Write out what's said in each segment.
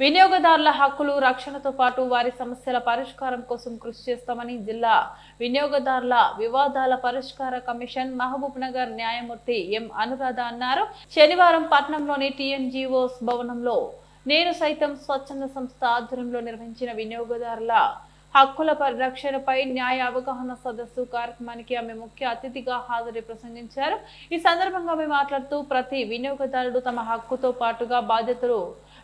వినియోగదారుల హక్కులు రక్షణతో పాటు వారి సమస్యల పరిష్కారం కోసం కృషి చేస్తామని జిల్లా వినియోగదారుల వివాదాల పరిష్కార కమిషన్ మహబూబ్ నగర్ న్యాయమూర్తి ఎం అనురాధ అన్నారు. శనివారం పట్నంలోని టీఎన్జీఓస్ భవనంలో నేను సైతం స్వచ్ఛంద సంస్థ ఆధ్వర్యంలో నిర్వహించిన వినియోగదారుల హక్కుల పరిరక్షణపై న్యాయ అవగాహన సదస్సు కార్యక్రమానికి ఆమె ముఖ్య అతిథిగా హాజరై ప్రసంగించారు. ఈ సందర్భంగా ఆమె మాట్లాడుతూ ప్రతి వినియోగదారుడు తమ హక్కుతో పాటుగా బాధ్యతలు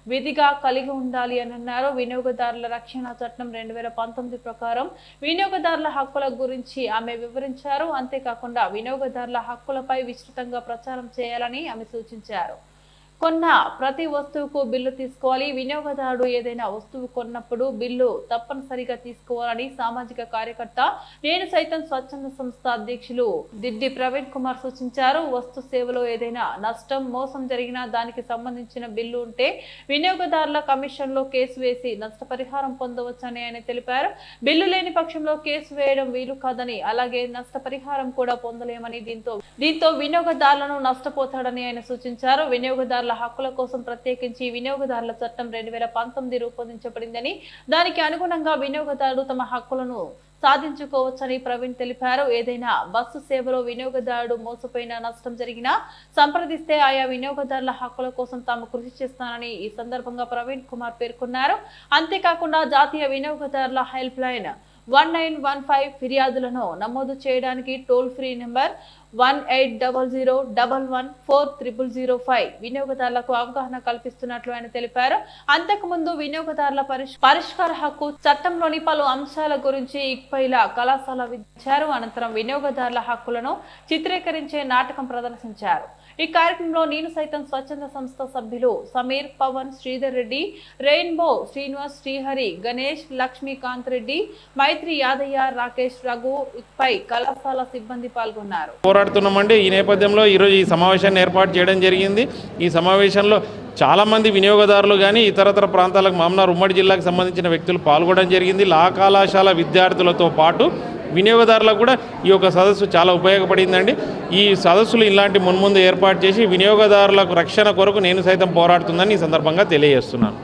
విధిగా కలిగి ఉండాలి అని అన్నారు. వినియోగదారుల రక్షణ చట్టం రెండు వేల పంతొమ్మిది ప్రకారం వినియోగదారుల హక్కుల గురించి ఆమె వివరించారు. అంతేకాకుండా వినియోగదారుల హక్కులపై విస్తృతంగా ప్రచారం చేయాలని ఆమె సూచించారు. కొన్న ప్రతి వస్తువుకు బిల్లు తీసుకోవాలి. వినియోగదారుడు ఏదైనా వస్తువు కొన్నప్పుడు బిల్లు తప్పనిసరిగా తీసుకోవాలని సామాజిక కార్యకర్త నేను సైతం స్వచ్ఛంద సంస్థ అధ్యక్షులు దిడ్డి ప్రవీణ్ కుమార్ సూచించారు. వస్తు సేవలో ఏదైనా నష్టం మోసం జరిగినా దానికి సంబంధించిన బిల్లు ఉంటే వినియోగదారుల కమిషన్లో కేసు వేసి నష్టపరిహారం పొందవచ్చని ఆయన తెలిపారు. బిల్లు లేని పక్షంలో కేసు వేయడం వీలు కాదని అలాగే నష్టపరిహారం కూడా పొందలేమని దీంతో దీంతో వినియోగదారులను నష్టపోతాడని ఆయన సూచించారు. వినియోగదారుల హక్కుల కోసం ప్రత్యేకించి వినియోగదారుల చట్టం రెండు వేల పంతొమ్మిది రూపొందించబడిందని దానికి అనుగుణంగా వినియోగదారులు తమ హక్కులను సాధించుకోవచ్చని ప్రవీణ్ తెలిపారు. ఏదైనా బస్సు సేవలో వినియోగదారుడు మోసపోయిన నష్టం జరిగినా సంప్రదిస్తే ఆయా వినియోగదారుల హక్కుల కోసం తాము కృషి చేస్తానని ఈ సందర్భంగా ప్రవీణ్ కుమార్ పేర్కొన్నారు. అంతేకాకుండా జాతీయ వినియోగదారుల help line one nine one five ఫిర్యాదులను నమోదు చేయడానికి toll free number one eight double zero double one four triple zero five వినియోగదారులకు అవగాహన కల్పిస్తున్నట్లు ఆయన తెలిపారు. అంతకుముందు వినియోగదారుల పరిష్కార హక్కు చట్టంలోని పలు అంశాల గురించి ఇక్పైల కళాశాల విధించారు. అనంతరం వినియోగదారుల హక్కులను చిత్రీకరించే నాటకం ప్రదర్శించారు. ఈ కార్యక్రమంలో నేను సైతం స్వచ్ఛంద సంస్థ సభ్యులు సమీర్ పవన్ శ్రీధర్ రెడ్డి రెయిన్బో శ్రీనివాస్ శ్రీహరి గణేష్ లక్ష్మీకాంత్ రెడ్డి మైత్రి యాదయ్య రాకేష్ రఘు ఇక్పై కళాశాల సిబ్బంది పాల్గొన్నారు. పోరాడుతున్నామండి ఈ నేపథ్యంలో ఈరోజు ఈ సమావేశాన్ని ఏర్పాటు చేయడం జరిగింది. ఈ సమావేశంలో చాలామంది వినియోగదారులు కానీ ఇతరతర ప్రాంతాలకు మామనార్ ఉమ్మడి జిల్లాకు సంబంధించిన వ్యక్తులు పాల్గొనడం జరిగింది. లా కళాశాల విద్యార్థులతో పాటు వినియోగదారులకు కూడా ఈ యొక్క సదస్సు చాలా ఉపయోగపడిందండి. ఈ సదస్సులు ఇలాంటి మున్ముందు ఏర్పాటు చేసి వినియోగదారులకు రక్షణ కొరకు నేను సైతం పోరాడుతుందని ఈ సందర్భంగా తెలియజేస్తున్నాను.